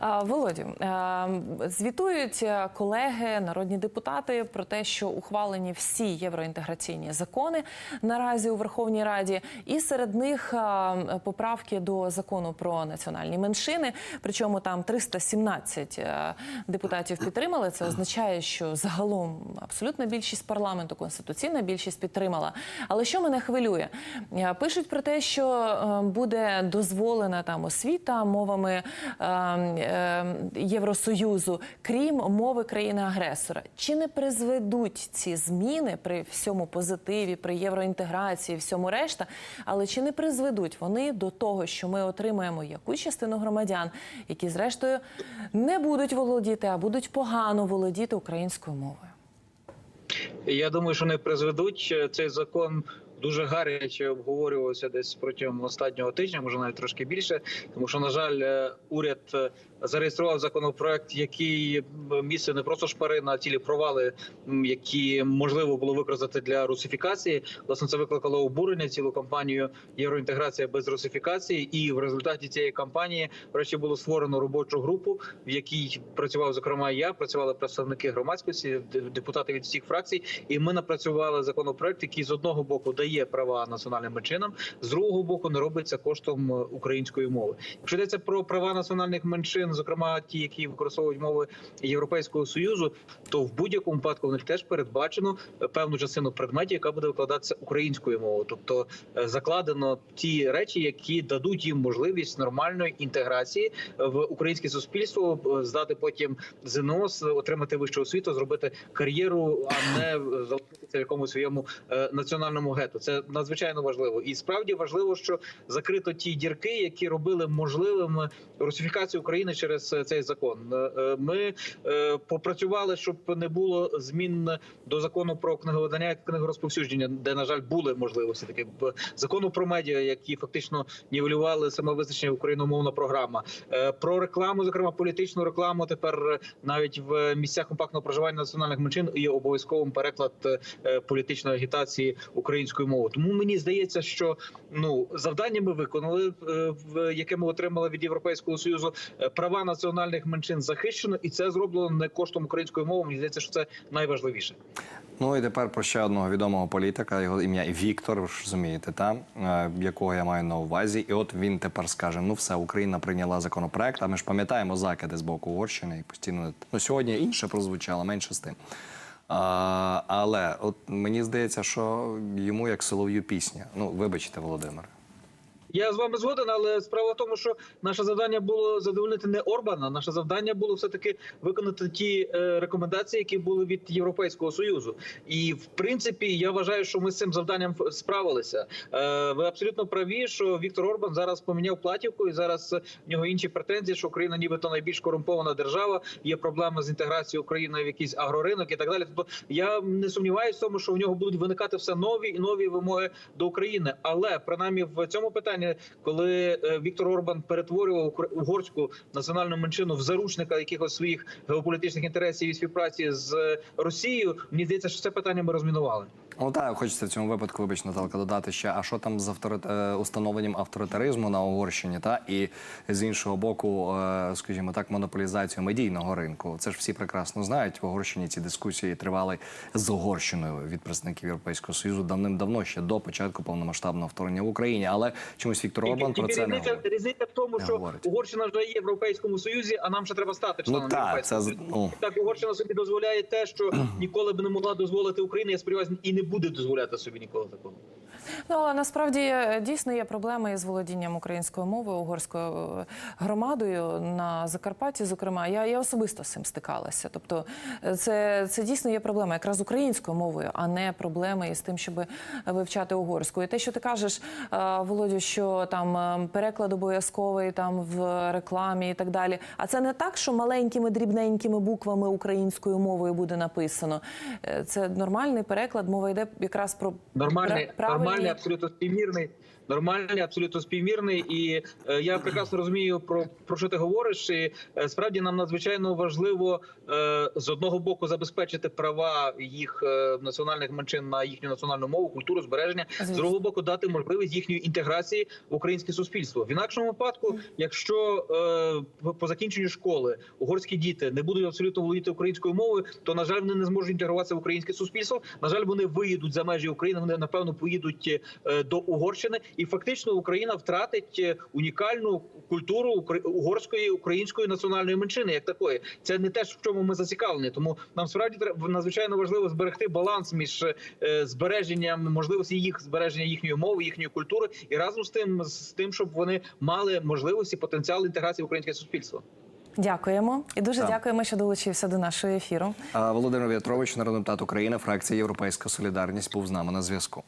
Володю, звітують е, колеги, народні депутати про те, що ухвалені всі євроінтеграційні закони наразі у Верховній Раді, і серед них поправки до закону про національні меншини. Причому там 317 е, депутатів підтримали. Це означає, що загалом абсолютна більшість парламенту, конституційна більшість підтримала. Але що мене хвилює? Е, Пишуть про те, що буде дозволена там освіта мовами е, е, Євросоюзу, крім мови країни-агресора. Чи не призведуть ці зміни при всьому позитиві, при євроінтеграції, всьому решта? Але чи не призведуть вони до того, що ми отримаємо якусь частину громадян, які зрештою не будуть володіти, а будуть погано володіти українською мовою? Я думаю, що не призведуть цей закон. Дуже гаряче обговорювався десь протягом останнього тижня, може навіть трошки більше, тому що на жаль, е, уряд е, зареєстрував законопроект, який місце не просто шпари на цілі провали, які можливо було використати для русифікації. Власне, це викликало обурення цілу кампанію євроінтеграція без русифікації. І в результаті цієї кампанії врешті було створено робочу групу, в якій працював зокрема я, працювали представники громадськості, депутати від всіх фракцій. І ми напрацювали законопроект, який з одного боку дає права національним меншинам, з другого боку не робиться коштом е, української мови. Якщо йдеться про права національних меншин, зокрема ті, які використовують мови Європейського союзу, то в будь-якому випадку в них теж передбачено е, певну частину предметів, яка буде викладатися українською мовою, тобто е, закладено ті речі, які дадуть їм можливість нормальної інтеграції в українське суспільство, е, здати потім ЗНО, отримати вищу освіту, зробити кар'єру, а не в якомусь своєму е, національному гетто. Це надзвичайно важливо, і справді важливо, що закрито ті дірки, які робили можливим русифікацію України через е, цей закон. Е, Ми попрацювали, щоб не було змін до закону про книговидання і книгорозповсюдження, де на жаль були можливості такі закону про медіа, які фактично нівелювали самовизначення україномовна програма. Про рекламу, зокрема політичну рекламу. Тепер навіть в місцях компактного проживання національних меншин є обов'язковим переклад політичної агітації українською мовою. Тому мені здається, що ну завдання ми виконали, е, яке ми отримали від Європейського союзу. Е, Права національних меншин захищено, і це зроблено не коштом української мови. Мені здається, що це найважливіше. Ну і тепер про ще одного відомого політика. Його ім'я Віктор, ви ж розумієте, та е, якого я маю на увазі. І от він тепер скаже: ну все, Україна прийняла законопроект. А ми ж пам'ятаємо закиди з боку Угорщини і постійно ну сьогодні інше прозвучало, менше з тим. А, але от мені здається, що йому як солов'ю пісня. Ну, вибачте, Володимир. Я з вами згоден, але справа в тому, що наше завдання було задовольнити не Орбана. Наше завдання було все таки виконати ті е, рекомендації, які були від Європейського союзу. І в принципі, я вважаю, що ми з цим завданням справилися. Е, ви абсолютно праві, що Віктор Орбан зараз поміняв платівку, і зараз в нього інші претензії, що Україна, нібито найбільш корумпована держава. Є проблеми з інтеграцією України в якийсь агроринок і так далі. Тобто я не сумніваюся в тому, що у нього будуть виникати все нові і нові вимоги до України. Але принаймні в цьому питанні, коли е, Віктор Орбан перетворював угорську національну меншину в заручника якихось своїх геополітичних інтересів і співпраці з Росією, мені здається, що це питання ми розмінували. Ну так, хочеться в цьому випадку, вибач, Наталка, додати ще, а що там з авторит... е, установленням авторитаризму на Угорщині, та і з іншого боку, е, скажімо так, монополізацію медійного ринку. Це ж всі прекрасно знають. В Угорщині ці дискусії тривали з Угорщиною від представників Європейського союзу давним-давно ще до початку повномасштабного вторгнення в Україні. Але чомусь Віктор Орбан про це це не різниця, говорить. різниця в тому, Не що говорить. Угорщина вже є в Європейському Союзі, а нам ще треба стати членом Ну так, Європейського Союзу. ну. Так Угорщина собі дозволяє те, що ніколи б не могла дозволити Україна. Я сподіваюся, і не буде дозволяти собі ніколи такого. Ну але насправді е, дійсно є проблеми із володінням українською мовою угорською е, громадою на Закарпатті. Зокрема, я, я особисто з цим стикалася. Тобто, е, це, це дійсно є проблема якраз українською мовою, а не проблеми із тим, щоб вивчати угорську. І те, що ти кажеш, Володю, що там переклад обов'язковий там в рекламі і так далі. А це не так, що маленькими дрібненькими буквами українською мовою буде написано. Це нормальний переклад. Мова йде якраз про Нормальний, пра- правильні- нормальний, абсолютно співмірний. нормальний, абсолютно співмірний. І е, я прекрасно розумію про, про що ти говориш. І е, справді нам надзвичайно важливо е, з одного боку забезпечити права їх е, національних меншин на їхню національну мову, культуру, збереження. З другого боку, дати можливість їхньої інтеграції в українське суспільство. В інакшому випадку, якщо е, по закінченню школи угорські діти не будуть абсолютно володіти українською мовою, то на жаль, вони не зможуть інтегруватися в українське суспільство. На жаль, вони виїдуть за межі України. Вони напевно поїдуть е, до Угорщини, і фактично Україна втратить е, унікальну культуру угорської української національної меншини, як такої. Це не те, в чому ми зацікавлені. Тому нам справді треба надзвичайно важливо зберегти баланс між е, збереженням можливості їх збереження їхньої мови, їхньої культури, і разом з тим з тим, щоб вони мали можливості потенціал інтеграції в українське суспільство. Дякуємо і дуже Так. дякуємо, що долучився до нашого ефіру. А Володимир В'ятрович, народний депутат України, фракція Європейська Солідарність, був з нами на зв'язку.